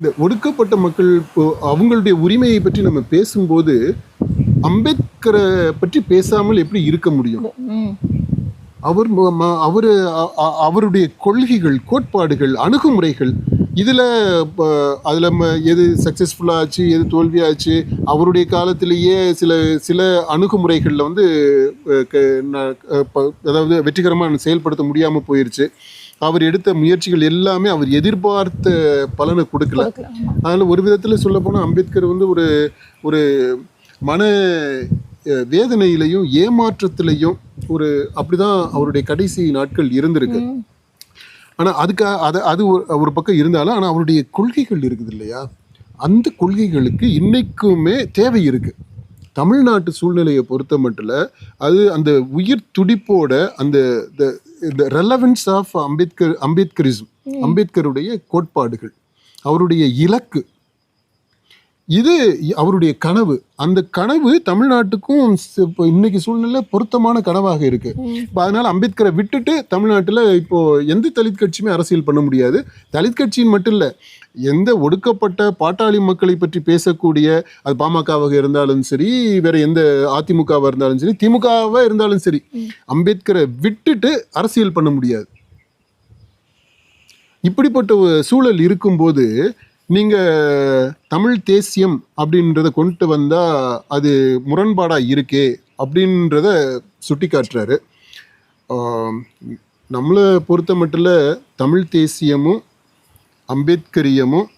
இந்த ஒடுக்கப்பட்ட மக்கள் இப்போ அவங்களுடைய உரிமையை பற்றி நம்ம பேசும்போது அம்பேத்கரை பற்றி பேசாமல் எப்படி இருக்க முடியும்? அவர் அவர் அவருடைய கொள்கைகள் கோட்பாடுகள் அணுகுமுறைகள் இதில் அதில் எது சக்ஸஸ்ஃபுல்லாக ஆச்சு எது தோல்வியாச்சு அவருடைய காலத்திலேயே சில சில அணுகுமுறைகளில் வந்து அதாவது வெற்றிகரமாக செயல்படுத்த முடியாமல் போயிருச்சு. அவர் எடுத்த முயற்சிகள் எல்லாமே அவர் எதிர்பார்த்த பலனை கொடுக்கல. அதனால் ஒரு விதத்தில் சொல்ல போனால் அம்பேத்கர் வந்து ஒரு ஒரு மன வேதனையிலையும் ஏமாற்றத்திலையும் ஒரு அப்படிதான் அவருடைய கடைசி நாட்கள் இருந்திருக்கு. ஆனால் அதுக்கு அது அது ஒரு பக்கம் இருந்தாலும் ஆனால் அவருடைய கொள்கைகள் இருக்குது இல்லையா அந்த கொள்கைகளுக்கு இன்னைக்குமே தேவை இருக்கு தமிழ்நாட்டு சூழ்நிலையை பொறுத்த மட்டும் அது அந்த உயிர் துடிப்போட அந்த இந்த ரெலவென்ஸ் ஆஃப் அம்பேத்கர் அம்பேத்கரிசம் அம்பேத்கருடைய கோட்பாடுகள் அவருடைய இலக்கு இது அவருடைய கனவு. அந்த கனவு தமிழ்நாட்டுக்கும் இப்போ இன்னைக்கு சூழ்நிலை பொருத்தமான கனவாக இருக்கு. இப்போ அதனால அம்பேத்கரை விட்டுட்டு தமிழ்நாட்டில் இப்போ எந்த தலித் கட்சியுமே அரசியல் பண்ண முடியாது. தலித் கட்சியின் மட்டும் இல்லை எந்த ஒடுக்கப்பட்ட பாட்டாளி மக்களை பற்றி பேசக்கூடிய அது பாமகவாக இருந்தாலும் சரி வேற எந்த அதிமுகவாக இருந்தாலும் சரி திமுகவாக இருந்தாலும் சரி அம்பேத்கரை விட்டுட்டு அரசியல் பண்ண முடியாது. இப்படிப்பட்ட சூழல் இருக்கும்போது நீங்க தமிழ் தேசியம் அப்படின்றத கொண்டு வந்தா அது முரண்பாடா இருக்கே அப்படின்றத சுட்டி காட்டுறாரு நம்மளை பொறுத்த மட்டும் தமிழ் தேசியமும் அம்பேத்கரியமும்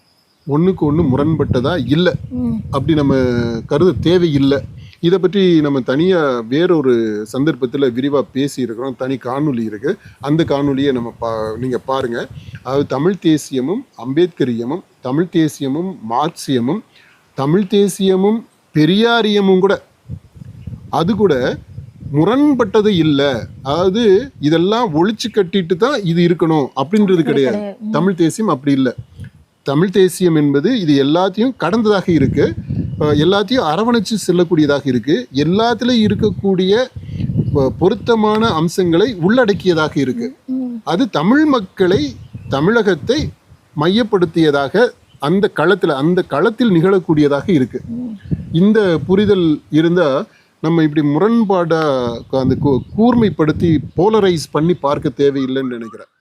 ஒன்றுக்கு ஒன்று முரண்பட்டதா இல்லை. அப்படி நம்ம கருத தேவையில்லை. இதை பற்றி நம்ம தனியாக வேறொரு சந்தர்ப்பத்தில் விரிவாக பேசியிருக்கிறோம். தனி காணொளி இருக்குது அந்த காணொளியை நம்ம பா நீங்கள் பாருங்கள் அதாவது தமிழ் தேசியமும் அம்பேத்கரியமும் தமிழ் தேசியமும் மார்க்சியமும் தமிழ் தேசியமும் பெரியாரியமும் கூட. அது கூட முரண்பட்டது இல்லை. அதாவது இதெல்லாம் ஒழிச்சு கட்டிட்டு தான் இது இருக்கணும் அப்படின்றது கிடையாது. தமிழ் தேசியம் அப்படி இல்லை. தமிழ் தேசியம் என்பது இது எல்லாத்தையும் கடந்ததாக இருக்கு. எல்லாத்தையும் அரவணைச்சு செல்லக்கூடியதாக இருக்கு. எல்லாத்துலயும் இருக்கக்கூடிய பொருத்தமான அம்சங்களை உள்ளடக்கியதாக இருக்கு. அது தமிழ் மக்களை தமிழகத்தை மையப்படுத்தியதாக அந்த களத்தில் அந்த களத்தில் நிகழக்கூடியதாக இருக்கு. இந்த புரிதல் இருந்தால் நம்ம இப்படி முரண்பாடாக அந்த கூ- கூர்மைப்படுத்தி போலரைஸ் பண்ணி பார்க்க தேவையில்லைன்னு நினைக்கிறேன்.